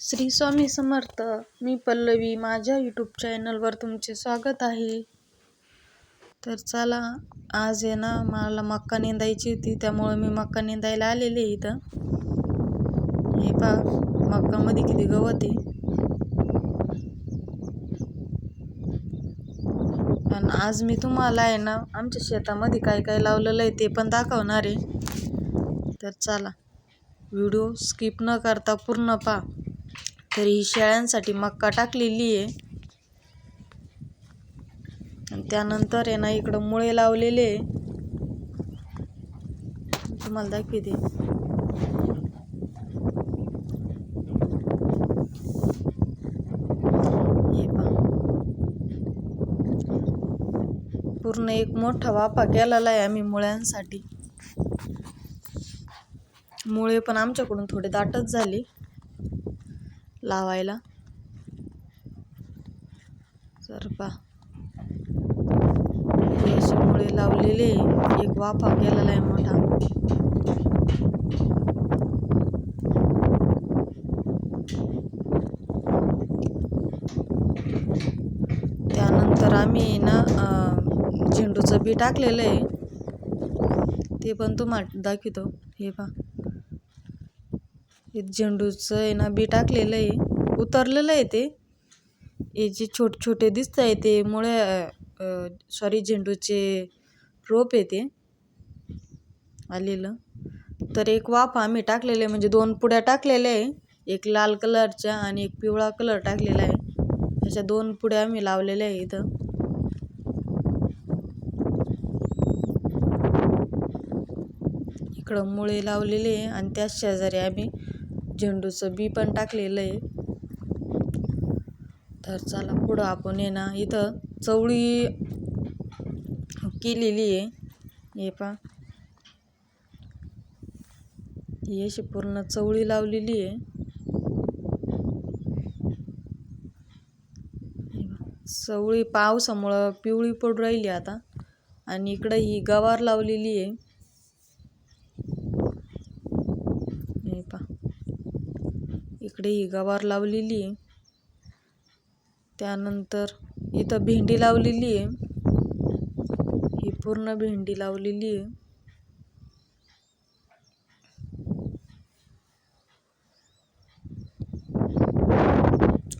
श्री स्वामी समर्थ मी पल्लवी माझ्या यूट्यूब चॅनलवर तुमचे स्वागत आहे. तर चला आज आहे ना मला मक्का निंदायची होती त्यामुळं मी मक्का निंदायला आलेले इथं. हे पा मक्कामध्ये किती गवत आहे. आणि आज मी तुम्हाला आहे ना आमच्या शेतामध्ये काय काय लावलेलं आहे ते पण दाखवणार आहे. तर चला व्हिडिओ स्किप न करता पूर्ण पा तर ही शेळ्यांसाठी मक्का टाकलेली आहे. आणि त्यानंतर आहे ना इकडं मुळे लावलेले आहे. तुम्हाला दाखवते. हे पूर्ण एक मोठा वाफा केलेला आहे आम्ही मुळ्यांसाठी. मुळे पण आमच्याकडून थोडे दाटच झाले. लावायला. तर पा असे मुळे लावलेले एक वाफा केलेला आहे मोठा. त्यानंतर आम्ही ना झेंडूचं बी टाकलेलं आहे. ते पण तुम्हाला दाखवतो. हे पहा. हे झेंडूचं आहे ना बी टाकलेलं आहे. उतरलेलं आहे ते. हे जे छोटे छोटे दिसत आहे ते मुळे सॉरी झेंडूचे रोप आहे ते. आलेलं. तर एक वाफ आम्ही टाकलेले म्हणजे दोन पुड्या टाकलेल्या आहे. एक लाल कलरच्या आणि एक पिवळा कलर टाकलेला आहे. अशा दोन पुड्या आम्ही लावलेल्या आहे इथं. इकडं मुळे लावलेले आहे आणि त्याच शेजारी आम्ही झेंडूचं बी पण टाकलेलं आहे. तर चला पुढं आपण आहे ना इथं चवळी केलेली आहे. हे पा ही अशी पूर्ण चवळी लावलेली आहे. चवळी पावसामुळं पिवळी पडू राहिली आता. आणि इकडं ही गवार लावलेली आहे हे पा इकडे ही गवार लावलेली आहे. त्यानंतर इथं भेंडी लावलेली आहे. ही पूर्ण भेंडी लावलेली आहे.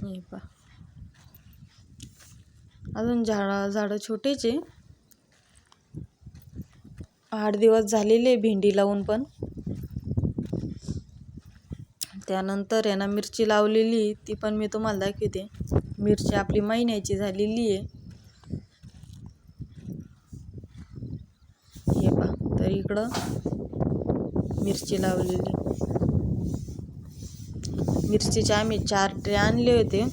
हे अजून झाडा झाडं छोटेचे आठ दिवस झालेले भेंडी लावून पण. त्यानंतर आहे ना मिरची लावलेली ती पण मी तुम्हाला दाखवते. मिरची आपली महिन्याची झालेली आहे. हे पा तर इकडं मिरची लावलेली. मिरचीचे आम्ही चार ट्रे आणले होते.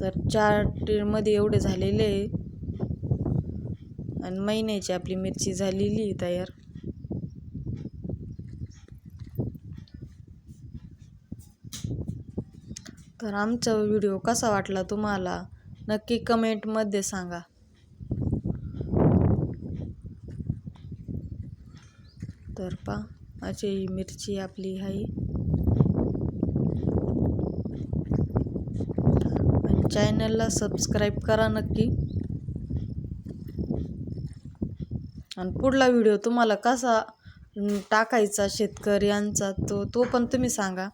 तर चार ट्रेमध्ये एवढे झालेले आहे. आणि महिन्याची आपली मिरची झालेली आहे तयार. तर आमचा व्हिडिओ कसा वाटला तुम्हाला? नक्की कमेंटमध्ये सांगा. तर पा अशी ही मिरची आपली आहे. आणि चॅनलला सबस्क्राईब करा नक्की. आणि पुढला व्हिडिओ तुम्हाला कसा टाकायचा शेतकऱ्यांचा तो तो पण तुम्ही सांगा.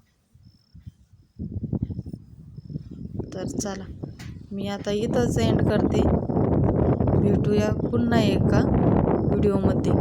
तर चला मी आता इथंच एंड करते. भेटूया पुन्हा एका व्हिडिओमध्ये